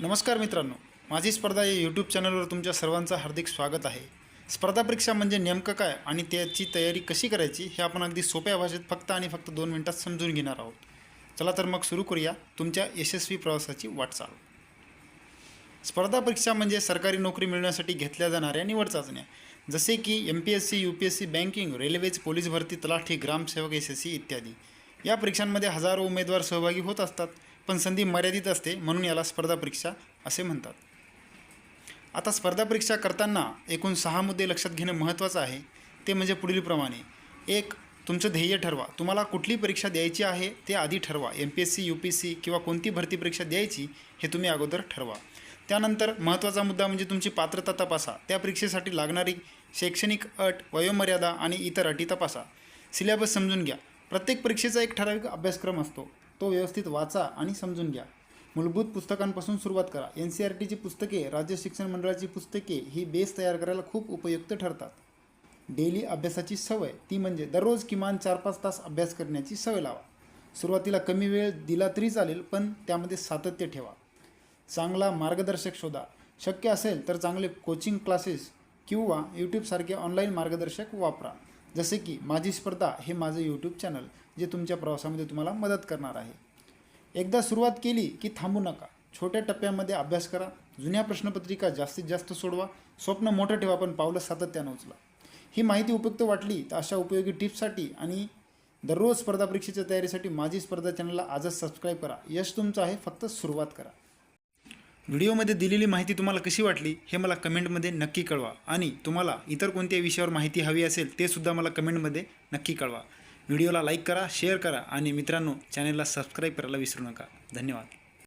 नमस्कार मित्रांनो माझी स्पर्धा या यूट्यूब चॅनलवर तुमच्या सर्वांचं हार्दिक स्वागत आहे. स्पर्धा परीक्षा म्हणजे नेमकं काय आणि त्याची तयारी कशी करायची हे आपण अगदी सोप्या भाषेत फक्त आणि फक्त दोन मिनटात समजून घेणार आहोत. चला तर मग सुरू करूया तुमच्या यशस्वी प्रवासाची वाटचाल. स्पर्धा परीक्षा म्हणजे सरकारी नोकरी मिळवण्यासाठी घेतल्या जाणाऱ्या निवड चाचण्या. जसे की M P S C U P S C banking railways police भरती तलाठी ग्रामसेवक एस एस सी इत्यादी. या परीक्षांमध्ये हजारो उमेदवार सहभागी होत असतात. पण संधी मर्यादित असते म्हणून याला स्पर्धा परीक्षा असे म्हणतात. आता स्पर्धा परीक्षा करताना एकूण सहा मुद्दे लक्षात घेणं महत्त्वाचं आहे. ते म्हणजे पुढीलप्रमाणे. एक तुमचं ध्येय ठरवा. तुम्हाला कुठली परीक्षा द्यायची आहे ते आधी ठरवा. M P S C U P C किंवा कोणती भरती परीक्षा द्यायची हे तुम्ही अगोदर ठरवा. त्यानंतर महत्त्वाचा मुद्दा म्हणजे तुमची पात्रता तपासा. त्या परीक्षेसाठी लागणारी शैक्षणिक अट वयोमर्यादा आणि इतर अटी तपासा. सिलेबस समजून घ्या. प्रत्येक परीक्षेचा एक ठराविक अभ्यासक्रम असतो. तो व्यवस्थित वाचा आणि समजून घ्या. मूलभूत पुस्तकांपासून सुरुवात करा. एन सी आर टीची पुस्तके राज्य शिक्षण मंडळाची पुस्तके ही बेस तयार करायला खूप उपयुक्त ठरतात. डेली अभ्यासाची सवय ती म्हणजे दररोज किमान चार पाच तास अभ्यास करण्याची सवय लावा. सुरुवातीला कमी वेळ दिला तरी चालेल पण त्यामध्ये सातत्य ठेवा. चांगला मार्गदर्शक शोधा. शक्य असेल तर चांगले कोचिंग क्लासेस किंवा यूट्यूबसारखे ऑनलाईन मार्गदर्शक वापरा. जसे की माझी स्पर्धा हे माझं यूट्यूब चॅनल जे तुमच्या प्रवासामध्ये तुम्हाला मदत करणार आहे. एकदा सुरुवात केली की थांबू नका. छोट्या टप्प्यामध्ये अभ्यास करा. जुन्या प्रश्नपत्रिका जास्तीत जास्त सोडवा. स्वप्न मोठं ठेवा पण पावलं सातत्यानं उचला. ही माहिती उपयुक्त वाटली तर अशा उपयोगी टिप्ससाठी आणि दररोज स्पर्धा परीक्षेच्या तयारीसाठी माझी स्पर्धा चॅनलला आजच सबस्क्राईब करा. यश तुमचं आहे फक्त सुरुवात करा. व्हिडिओमध्ये दिलेली माहिती तुम्हाला कशी वाटली हे मला कमेंटमध्ये नक्की कळवा. आणि तुम्हाला इतर कोणत्या विषयावर माहिती हवी असेल ते सुद्धा मला कमेंटमध्ये नक्की कळवा. व्हिडिओला लाईक करा शेअर करा आणि मित्रांनो चॅनलला सबस्क्राईब करायला विसरू नका. धन्यवाद.